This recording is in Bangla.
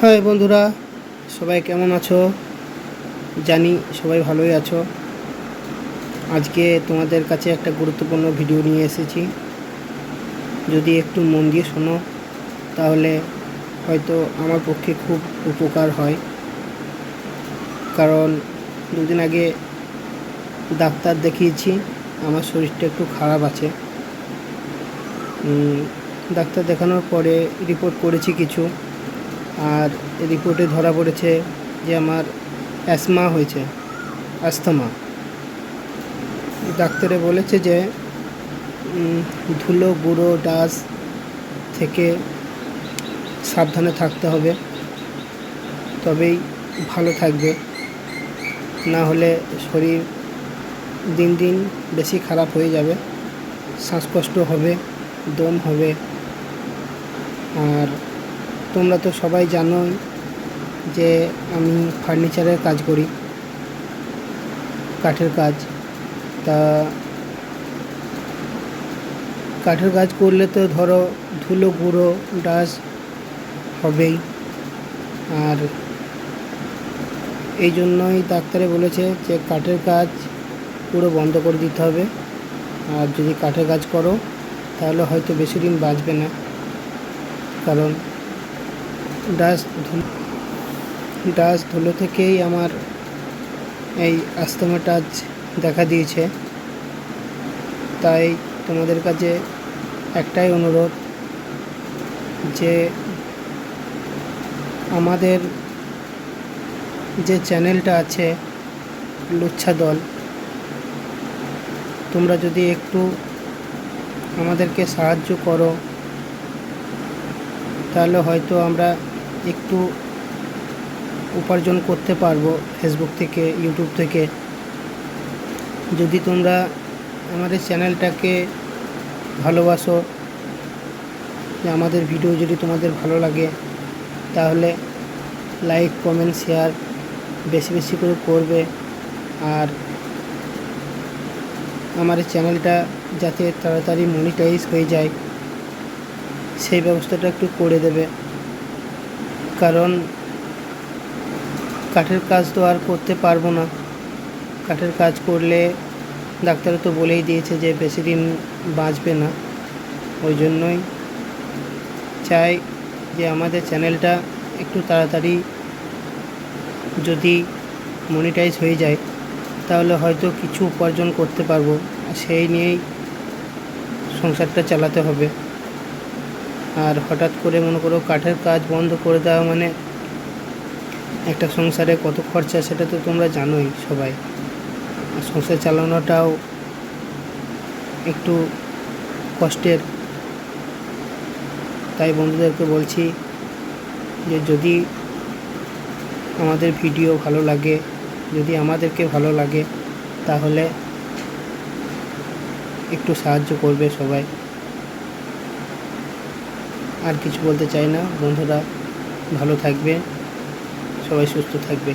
হাই বন্ধুরা, সবাই কেমন আছো? জানি সবাই ভালোই আছো। আজকে তোমাদের কাছে একটা গুরুত্বপূর্ণ ভিডিও নিয়ে এসেছি। যদি একটু মন দিয়ে শোনো, তাহলে হয়তো আমার পক্ষে খুব উপকার হয়। কারণ দুদিন আগে ডাক্তার দেখিয়েছি, আমার শরীরটা একটু খারাপ আছে। ডাক্তার দেখানোর পরে রিপোর্ট করেছি কিছু। আর রিপোর্টে ধরা পড়েছে যে আমার অ্যাসমা হয়েছে, অ্যাস্থমা। ডাক্তারে বলেছে যে ধুলো, গুঁড়ো, ডাস থেকে সাবধানে থাকতে হবে, তবেই ভালো থাকবে। না হলে শরীর দিন দিন বেশি খারাপ হয়ে যাবে, শ্বাসকষ্ট হবে, দম হবে, আর তোমরা তো সবাই জানো যে আমি ফার্নিচারের কাজ করি, কাঠের কাজ। তা কাঠের কাজ করলে তো ধরো ধুলো, গুঁড়ো ডাস হবেই। আর এই জন্যই ডাক্তারে বলেছে যে কাঠের কাজ পুরো বন্ধ করে দিতে হবে। আর যদি কাঠের কাজ করো, তাহলে হয়তো বেশি দিন বাঁচবে না। কারণ ডাস্ট ডাস্ট ধুলো থেকেই আমার এই আস্তমাটা আজ দেখা দিয়েছে। তাই তোমাদের কাছে একটাই অনুরোধ, যে আমাদের যে চ্যানেলটা আছে, লুচ্ছা দল, তোমরা যদি একটু আমাদেরকে সাহায্য করো, তাহলে হয়তো আমরা একটু উপার্জন করতে পারব ফেসবুক থেকে ইউটিউব থেকে। যদি তোমরা আমাদের চ্যানেলটাকে ভালোবাসো, যে আমাদের ভিডিও যদি তোমাদের ভালো লাগে, তাহলে লাইক কমেন্ট শেয়ার বেশি বেশি করে করবে। আর আমার চ্যানেলটা যাতে তাড়াতাড়ি মনিটাইজ হয়ে যায়, সেই ব্যবস্থাটা একটু করে দেবে। কারণ কাঠের কাজ তো আর করতে পারব না। কাঠের কাজ করলে ডাক্তার তো বলেই দিয়েছে যে বেশি দিন বাঁচবে না। ওই জন্যই চাই যে আমাদের চ্যানেলটা একটু তাড়াতাড়ি যদি মনিটাইজ হয়ে যায়, তাহলে হয়তো কিছু উপার্জন করতে পারব। সেই নিয়েই সংসারটা চালাতে হবে। আর হঠাৎ করে মনে করো কাঠের কাজ বন্ধ করে দেওয়া মানে একটা সংসারে কত খরচা সেটা তো তোমরা জানোই সবাই। সংসার চালানোটাও একটু কষ্টের। তাই বন্ধুদেরকে বলছি যে যদি আমাদের ভিডিও ভালো লাগে, যদি আমাদেরকে ভালো লাগে, তাহলে একটু সাহায্য করবে সবাই। আর কিছু বলতে চাই না। বন্ধুরা ভালো থাকবে সবাই সুস্থ থাকবে